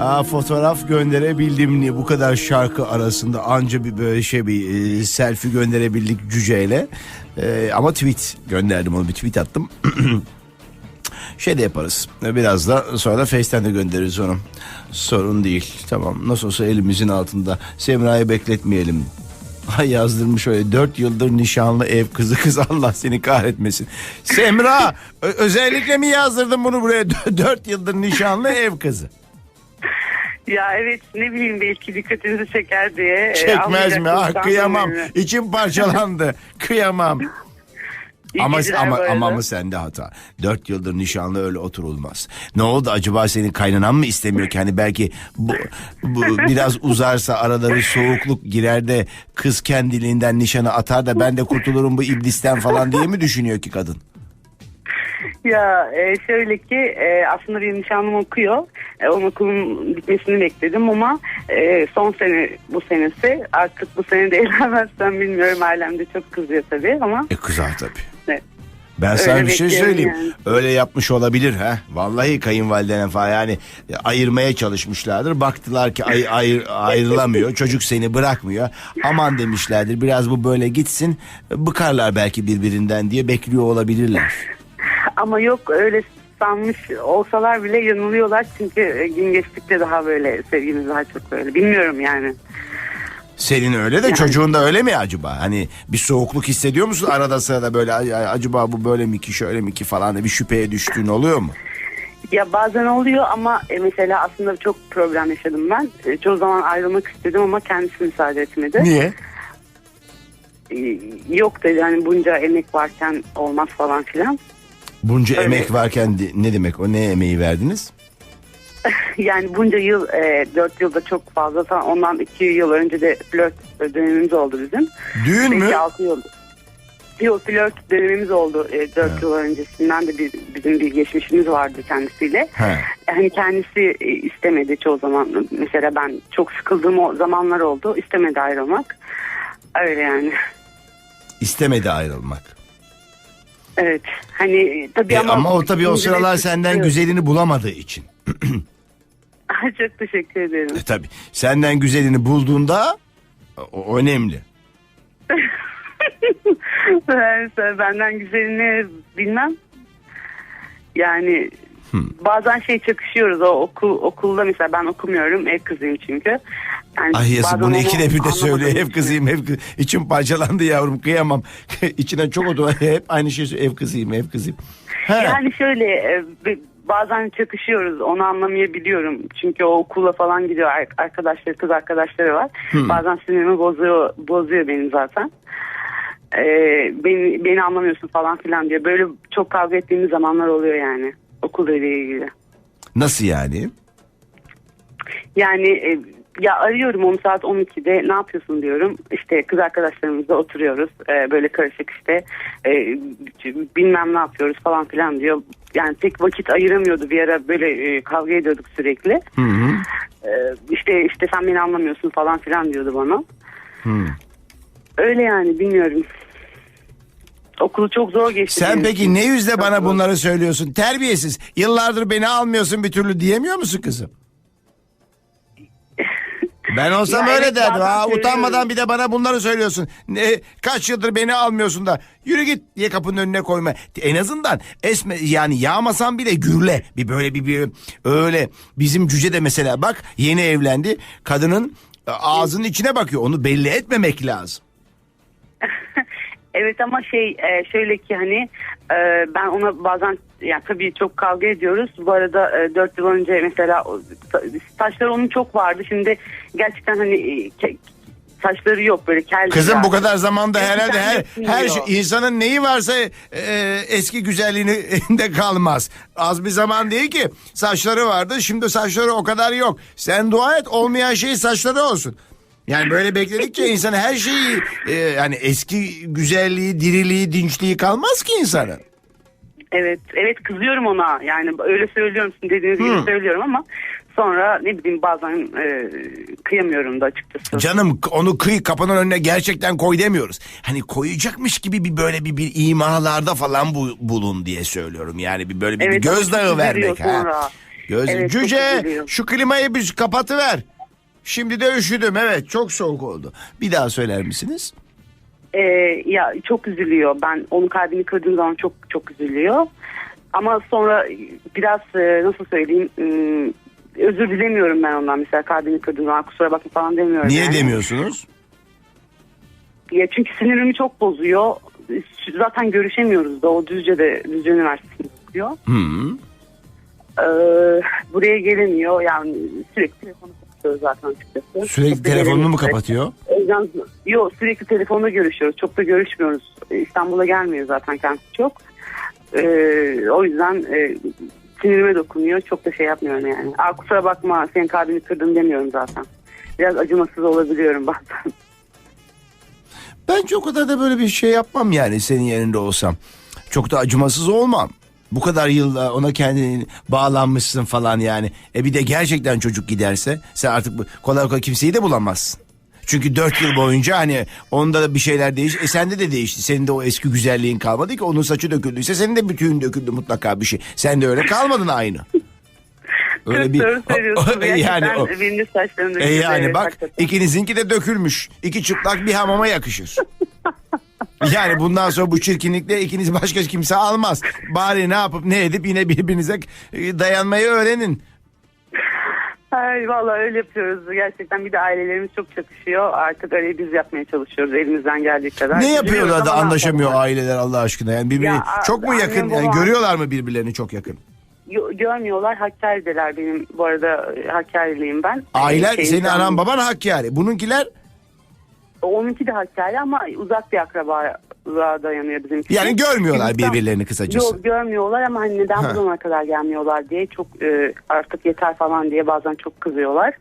Aa, fotoğraf gönderebildim mi? Bu kadar şarkı arasında anca bir böyle şey bir e, selfie gönderebildik cüceyle. E, ama tweet gönderdim onu bir tweet attım. şey de yaparız. Biraz da sonra da Face'ten de göndeririz onu. Sorun değil. Tamam. Nasıl olsa elimizin altında. Semra'yı bekletmeyelim. Ay yazdırmış öyle dört yıldır nişanlı ev kızı kız Allah seni kahretmesin. Semra özellikle mi yazdırdın bunu buraya dört yıldır nişanlı ev kızı? Ya evet ne bileyim belki dikkatinizi çeker diye. e, Çekmez mi? Ah kıyamam. sanmıyorum. İçim parçalandı. kıyamam. İyi ama geceler ama bu arada. ama mı sende hata? Dört yıldır nişanlı öyle oturulmaz. Ne oldu acaba senin kaynanan mı istemiyor ki? Hani belki bu, bu biraz uzarsa araları soğukluk girer de kız kendiliğinden nişanı atar da ben de kurtulurum bu iblisten falan diye mi düşünüyor ki kadın? Ya e, şöyle ki e, aslında benim nişanlım okuyor. E, onun okulun bitmesini bekledim ama e, son sene bu senesi artık bu sene de evlenmezsem bilmiyorum ailemde çok kızıyor tabii ama E kızar tabii. Evet. Ben Öyle sana bir şey söyleyeyim. yani. Öyle yapmış olabilir ha. Vallahi kayınvalidene falan yani ayırmaya çalışmışlardır. Baktılar ki ay, ayır, ayrılamıyor. Çocuk seni bırakmıyor. Aman demişlerdir. Biraz bu böyle gitsin. Bıkarlar belki birbirinden diye bekliyor olabilirler. Ama yok öyle sanmış olsalar bile yanılıyorlar çünkü e, gün geçtikçe daha böyle sevgimiz daha çok böyle bilmiyorum yani. Senin öyle de çocuğun da öyle mi acaba? Hani bir soğukluk hissediyor musun arada sırada böyle "Ay, ay, acaba bu böyle mi ki şöyle mi ki falan bir şüpheye düştüğün oluyor mu? Ya bazen oluyor ama e, mesela aslında çok problem yaşadım ben. E, çoğu zaman ayrılmak istedim ama kendisi müsaade etmedi. Niye? Yok dedi hani bunca emek varken olmaz falan filan. Bunca Öyle. emek varken de- ne demek o ne emeği verdiniz? Yani bunca yıl, e, 4 yılda çok fazla falan ondan 2 yıl önce de flört dönemimiz oldu bizim. Düğün mü? 5-6 yıl. Yok flört dönemimiz oldu e, 4 yıl öncesinden de bir, bizim bir geçmişimiz vardı kendisiyle. He. Hani kendisi e, istemedi çoğu zaman. Mesela ben çok sıkıldığım o zamanlar oldu. İstemedi ayrılmak. Öyle yani. İstemedi ayrılmak. Evet. Hani e, tabii E, ama... ama, o tabii o sıralar senden güzelini bulamadığı için. Çok teşekkür ederim. E tabii senden güzelini bulduğunda o önemli. Ben- Benden güzelini bilmem. Yani bazen şey çakışıyoruz o okul okulda mesela ben okumuyorum ev kızıyım çünkü. Yani bazen bunu onu ikide bir de söylüyor. Ev kızıyım ev kızıyım. İçim parçalandı yavrum kıyamam. İçine çok odu. Hep aynı şey. Ev kızıyım ev kızıyım. He. Yani şöyle e, bazen çakışıyoruz onu anlamayabiliyorum. Çünkü o okula falan gidiyor ar- arkadaşları kız arkadaşları var. Bazen sinirimi bozuyor, bozuyor benim zaten. Ee, beni, beni anlamıyorsun falan filan diyor. Böyle çok kavga ettiğimiz zamanlar oluyor yani okulla ilgili. Nasıl yani? Yani e, ya arıyorum onu saat 12'de ne yapıyorsun diyorum. İşte kız arkadaşlarımızla oturuyoruz. E, böyle karışık işte e, bilmem ne yapıyoruz falan filan diyor. Yani pek vakit ayıramıyordu bir ara böyle e, kavga ediyorduk sürekli. Hı hı. E, işte işte sen beni anlamıyorsun falan filan diyordu bana. Hı. Öyle yani bilmiyorum. Okulu çok zor geçti. Sen benim peki ne yüzde Çok bana zor. bunları söylüyorsun? Terbiyesiz. Yıllardır beni almıyorsun bir türlü diyemiyor musun kızım? Ben olsam Ya öyle evet, derdim. Ha, utanmadan bir de bana bunları söylüyorsun. Ne, kaç yıldır beni almıyorsun da yürü git diye kapının önüne koyma. En azından esme yani yağmasan bile gürle. Bir böyle bir, bir öyle bizim cüce de mesela bak yeni evlendi. Kadının e, ağzının içine bakıyor. Onu belli etmemek lazım. Evet ama şey e, şöyle ki hani e, ben ona bazen yani tabii çok kavga ediyoruz. Bu arada e, 4 yıl önce mesela o, sa- saçları onun çok vardı. Şimdi gerçekten hani e, saçları yok böyle kel. Kızım yani. bu kadar zamanda Eskiden herhalde her yapmıyor. her şey, insanın neyi varsa e, eski güzelliğinde kalmaz. Az bir zaman değil ki saçları vardı şimdi saçları o kadar yok. Sen dua et olmayan şey saçları olsun. Yani böyle bekledikçe insan her şeyi e, yani eski güzelliği, diriliği, dinçliği kalmaz ki insanın. Evet evet kızıyorum ona yani öyle söylüyorum sizin dediğiniz gibi söylüyorum ama sonra ne bileyim bazen e, kıyamıyorum da açıkçası. Canım onu kıy kapının önüne gerçekten koy demiyoruz. Hani koyacakmış gibi bir böyle bir, bir imalarda falan bu, bulun diye söylüyorum. Yani bir böyle bir, bir Evet, ama gözdağı vermek. Ha. sonra. Gözlük. Evet, Cüce şu klimayı bir kapatıver. Şimdi de üşüdüm evet çok soğuk oldu. Bir daha söyler misiniz? Ee, ya çok üzülüyor. Ben onun kalbini kırdığım zaman çok çok üzülüyor. Ama sonra biraz e, nasıl söyleyeyim ım, özür dilemiyorum ben ondan mesela kalbini kırdığım zaman kusura bakma falan demiyorum. Niye yani. demiyorsunuz? Ya çünkü sinirimi çok bozuyor. Zaten görüşemiyoruz da o Düzce'de Düzce Üniversitesi'nde okuyor. Hı. Ee, buraya gelemiyor yani sürekli telefonu kapatıyor zaten açıkçası. Sürekli Çok telefonunu mu kapatıyor? Yalnız- Yok sürekli telefonla görüşüyoruz. Çok da görüşmüyoruz. İstanbul'a gelmiyor zaten kendisi çok. Ee, o yüzden e, sinirime dokunuyor. Çok da şey yapmıyorum yani. Aa, kusura bakma senin kalbini kırdım demiyorum zaten. Biraz acımasız olabiliyorum bazen. Bence o kadar da böyle bir şey yapmam yani senin yerinde olsam. Çok da acımasız olmam. Bu kadar yılda ona kendini bağlanmışsın falan yani. E bir de gerçekten çocuk giderse sen artık kolay kolay kimseyi de bulamazsın. Çünkü dört yıl boyunca hani onda da bir şeyler değiş. E sende de değişti. Senin de o eski güzelliğin kalmadı ki. Onun saçı döküldüyse senin de bütün döküldü mutlaka bir şey. Sen de öyle kalmadın aynı. Çok doğru söylüyorsun. Gerçekten yani o, benim de saçlarım e yani bak hakikaten. ikinizinki de dökülmüş. İki çıplak bir hamama yakışır. Yani bundan sonra bu çirkinlikle ikiniz başka kimse almaz. Bari ne yapıp ne edip yine birbirinize e, dayanmayı öğrenin. Ay, vallahi öyle yapıyoruz. Gerçekten bir de ailelerimiz çok çatışıyor. Artık öyle biz yapmaya çalışıyoruz elimizden geldiği kadar. Ne yapıyorlar da ama anlaşamıyor aileler Allah aşkına? Yani birbirini Ya, çok mu annem, yakın? Yani babam- görüyorlar mı birbirlerini çok yakın? Yo- Görmüyorlar. Hakkari'deler benim. Bu arada e, Hakkari'liyim ben. Ailen Şey, senin İstanbul- anan baban Hakkari. Bununkiler Onunki de Hakkari ama uzak bir akrabalığa dayanıyor bizimki. yani görmüyorlar Bizimki- birbirlerini kısacası. Yok görmüyorlar ama hani neden Ha. bu zamana kadar gelmiyorlar diye çok e, artık yeter falan diye bazen çok kızıyorlar.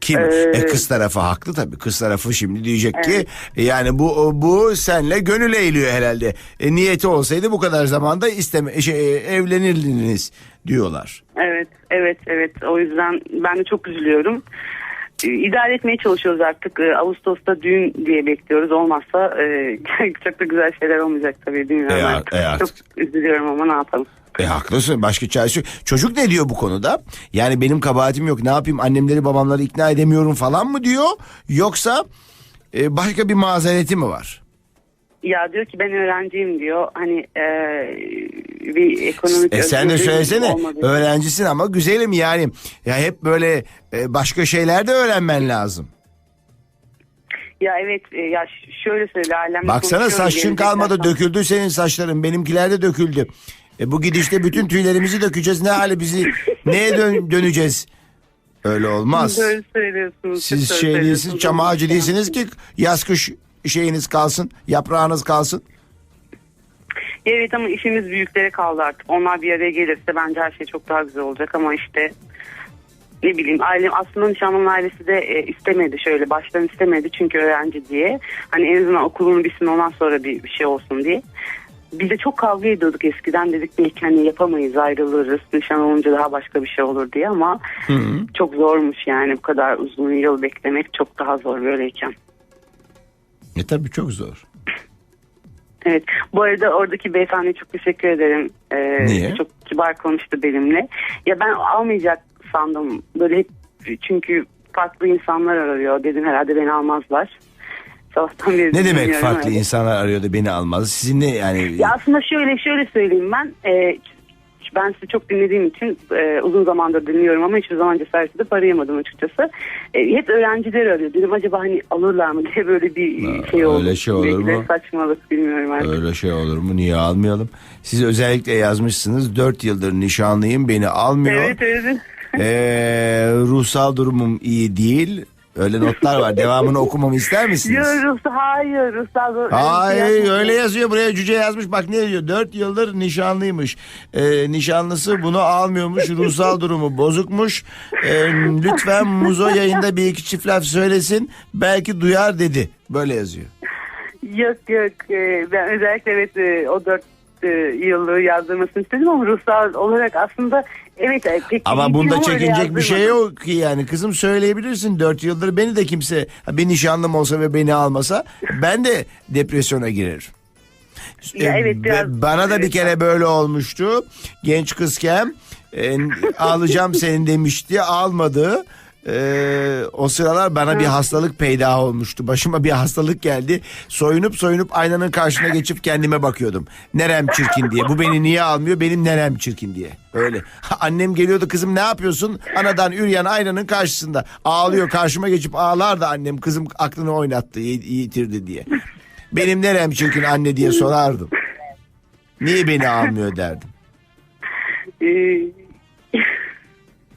Kim? Ee, E, kız tarafı haklı tabii. Kız tarafı şimdi diyecek ki Evet. e, yani bu bu senle gönül eğiliyor herhalde. E, niyeti olsaydı bu kadar zamanda isteme şey, e, evlenirdiniz diyorlar. Evet, evet, evet. O yüzden ben de çok üzülüyorum. Ee, İdare etmeye çalışıyoruz artık. Ee, Ağustos'ta düğün diye bekliyoruz. Olmazsa e, çok da güzel şeyler olmayacak tabii. Bilmiyorum E, artık. e, artık. Çok üzülüyorum ama ne yapalım. E haklısın başka çaresi yok. Çocuk ne diyor bu konuda? Yani benim kabahatim yok ne yapayım annemleri babamları ikna edemiyorum falan mı diyor? Yoksa e, başka bir mazereti mi var? Ya diyor ki ben öğrenciyim diyor. Hani e, bir ekonomik E sen de söylesene olmadı. öğrencisin ama güzelim yani. Ya hep böyle e, başka şeyler de öğrenmen lazım. Ya evet e, ya şöyle söyle ailemle Baksana saçın kalmadı falan. döküldü senin saçların benimkiler de döküldü. E bu gidişte bütün tüylerimizi dökeceğiz ne hali bizi neye dön- döneceğiz? Öyle olmaz. Söylüyorsunuz. Siz şey değilsiniz çam ağacı değilsiniz ki yaz kış şeyiniz kalsın yaprağınız kalsın. Evet ama işimiz büyüklere kaldı artık. Onlar bir araya gelirse bence her şey çok daha güzel olacak ama işte ne bileyim ailem aslında nişanlımın ailesi de e, istemedi şöyle baştan istemedi çünkü öğrenci diye. Hani en azından okulunu bitsin ondan sonra bir, bir şey olsun diye. Biz de çok kavga ediyorduk eskiden dedik belki hani yapamayız ayrılırız nişan olunca daha başka bir şey olur diye ama çok zormuş yani bu kadar uzun yıl beklemek çok daha zor böyleyken. E tabii çok zor. Evet. Bu arada oradaki beyefendiye çok teşekkür ederim. Ee, Niye? Çok kibar konuştu benimle. Ya ben almayacak sandım. Böyle hep çünkü farklı insanlar arıyor. Dedim herhalde beni almazlar. Sabahtan beri Ne demek farklı öyle. insanlar arıyordu beni almaz. Sizin ne yani Ya aslında şöyle şöyle söyleyeyim ben. Ben sizi çok dinlediğim için e, uzun zamandır dinliyorum ama hiçbir zaman cesaret edip arayamadım açıkçası. E, hep öğrenciler arıyor. Dedim acaba hani alırlar mı diye böyle bir Ha, şey oldu. öyle şey olur Belki mu? Saçmalık bilmiyorum artık. öyle şey olur mu niye almayalım? Siz özellikle yazmışsınız 4 yıldır nişanlıyım beni almıyor. Evet evet. Ee, ruhsal durumum iyi değil. Öyle notlar var. Devamını okumamı ister misiniz? Yok Rus, hayır Ruslar. öyle bir şey Hayır öyle yazıyor. Buraya cüce yazmış. Bak ne diyor? 4 yıldır nişanlıymış. Ee, nişanlısı bunu almıyormuş. Ruhsal durumu bozukmuş. Ee, lütfen Muzo yayında bir iki çift laf söylesin. Belki duyar dedi. Böyle yazıyor. Yok yok. Ee, ben özellikle evet e, o dört e, yıllığı yazdırmasını istedim ama ruhsal olarak aslında evet e, pek Ama bunda çekinecek bir şey yok ki yani kızım söyleyebilirsin 4 yıldır beni de kimse bir nişanlım olsa ve beni almasa ben de depresyona girerim. Ya Ee, evet, ve biraz- bana da bir evet. kere böyle olmuştu genç kızken E, alacağım seni demişti almadı. E, o sıralar bana bir hastalık peyda olmuştu. Başıma bir hastalık geldi. Soyunup soyunup aynanın karşısına geçip kendime bakıyordum. Nerem çirkin diye. Bu beni niye almıyor? Benim nerem çirkin diye. Öyle. Annem geliyordu kızım ne yapıyorsun? Anadan üreyen aynanın karşısında. Ağlıyor karşıma geçip ağlardı annem. Kızım aklını oynattı yi- yitirdi diye. Benim nerem çirkin anne diye sorardım. Niye beni almıyor derdim. Ee,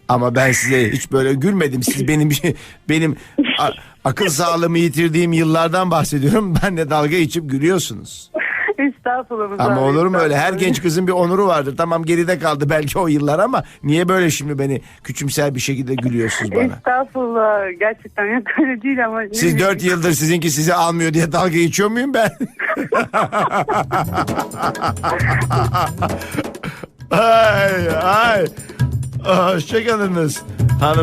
Ama ben size hiç böyle gülmedim. Siz benim benim a- akıl sağlığımı yitirdiğim yıllardan bahsediyorum. Ben de dalga geçip gülüyorsunuz. estağfurullah. Ama Mustafa, olur mu öyle? Her genç kızın bir onuru vardır. Tamam geride kaldı belki o yıllar ama niye böyle şimdi beni küçümser bir şekilde gülüyorsunuz bana? Estağfurullah. Gerçekten yok öyle değil ama. Siz dört yıldır sizinki sizi almıyor diye dalga geçiyor muyum ben? ay ay. Hoşçakalınız hanım